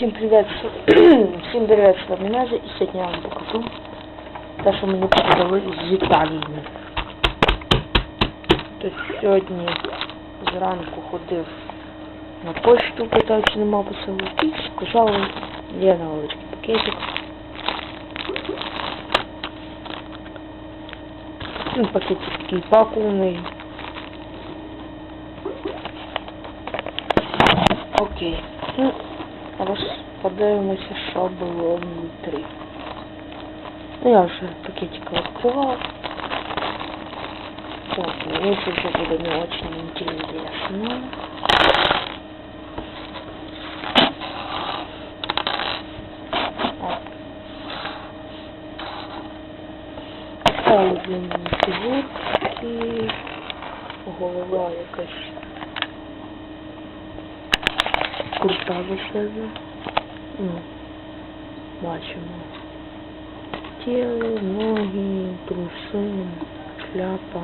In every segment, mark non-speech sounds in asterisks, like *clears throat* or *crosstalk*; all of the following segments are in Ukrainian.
Всім привіт, *clears throat* всім привіт, з вами Назя, і сьогодні я вам покажу те, що мені передали з Італії. То сьогодні зранку ходив на почту, питав, чи нема посилки, і сказали, є невеличкий пакетик. Ну, пакетик такий пакований. Окей. Ну, Зараз подивимося, що було внутрі. Ну, я вже пакетик відкривав. Так, мені це вже буде не очень интересно. Ставлю фігурки, голова якась крута веселя. Ну, бачимо. Тіло, ноги, труси, шляпа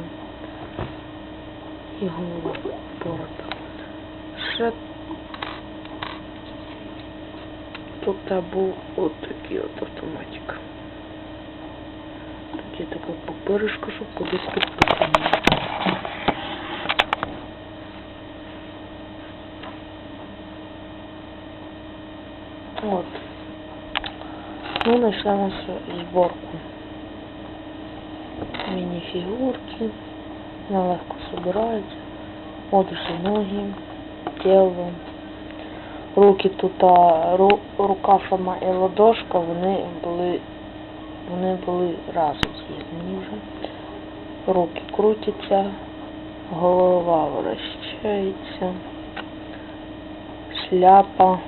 і голова борода. Ще тут був от такий от автоматик. Тут є така папиришка, щоб кудись підписано. От. Ну, знайшла нашу зборку. Міні-фігурки. Вона легко собирається. От усі ноги, тіло. Руки тут, а, ру, рука сама і ладошка, вони були, вони були разом з'єднані вже. Руки крутяться, голова вращається, шляпа.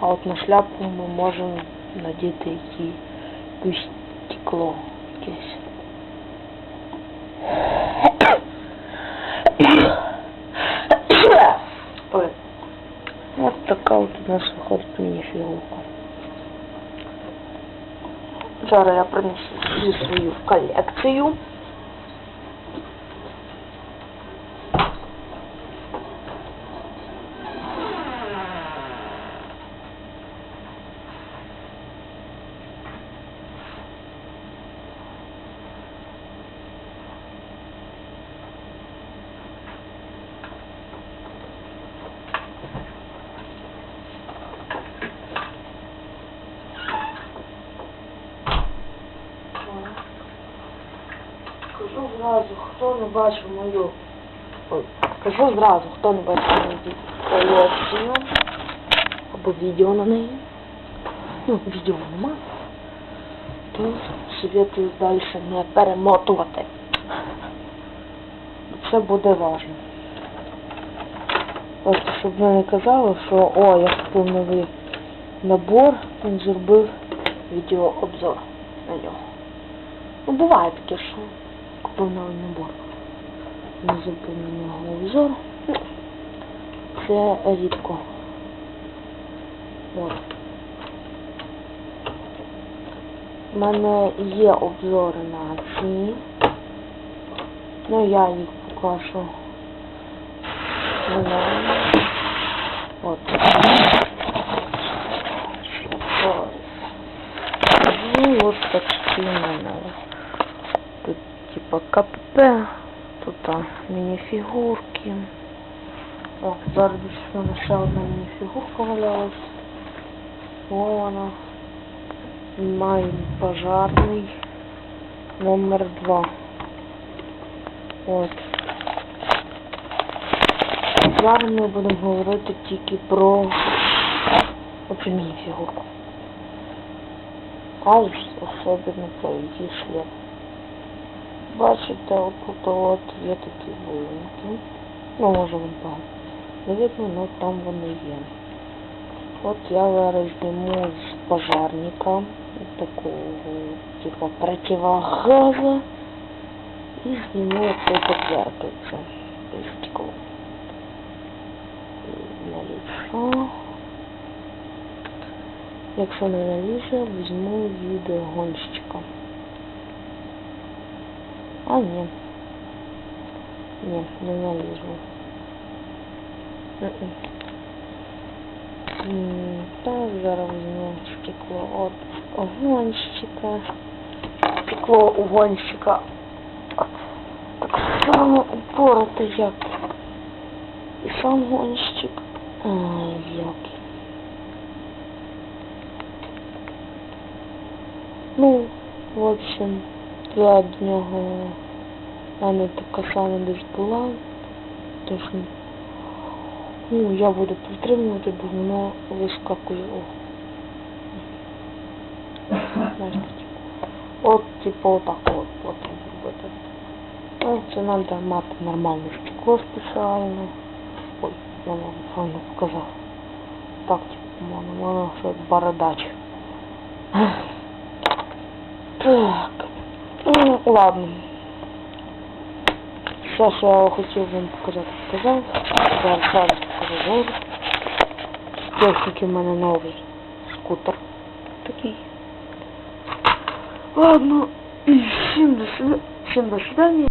А от на шляпу ми можемо надіти які, якусь стекло якесь. Ой. От така от у нас виходить міні-фігурка. Зараз я принесу її свою колекцію. Зразу, хто не бачив мою. Ой, кажу зразу, хто не бачив мою колекцію. Або відео на неї. Ну, відео нема. То советую далі не перемотувати. Це буде важно. Просто щоб ви не казали, що о, я купив новий набор, він зробив відеообзор на нього. Ну, буває таке, що купив набор. Не на обзор. Це рідко. От. У мене є обзори на ці. Ну я їх покажу. От. Ну, от такі в мене. Тут КПП, тут мініфігурки. О, зараз в мене ще одна мініфігурка валялась. О, вона. Майн пожарний номер два. От. Зараз ми будемо говорити тільки про мініфігурку. А ось особливо про її шлях. Бачите, отут от є такі вулинки. Ну, може вам багато. Не видно, але там вони є. От я зараз зніму з пожарника такого, типа противогаза і зніму це зеркальце. Стекло. На лицо. Якщо не налізе, візьму від гонщика. А ні. Ні, не налізу. Мгм. М, Та зараз візьму стекло от угонщика. Стекло угонщика. От. Так само упорото як. І сам гонщик. Ай, як. Ну, в общем, Я від нього в мене така сама десь була. Тож, ну, я буду притримувати, бо воно вискакує. О. От, типу, отак от потім зробити. Ну, це треба мати нормальне стекло спеціальне. Ой, я вам файно показав. Так, типу, воно, воно ще бородач. Так. Ну, ладно. Все, що я хотів вам показати, показав. Зараз зараз покажу техніки в мене новий скутер. Такий. Ладно. *clears throat* Всім до свидання.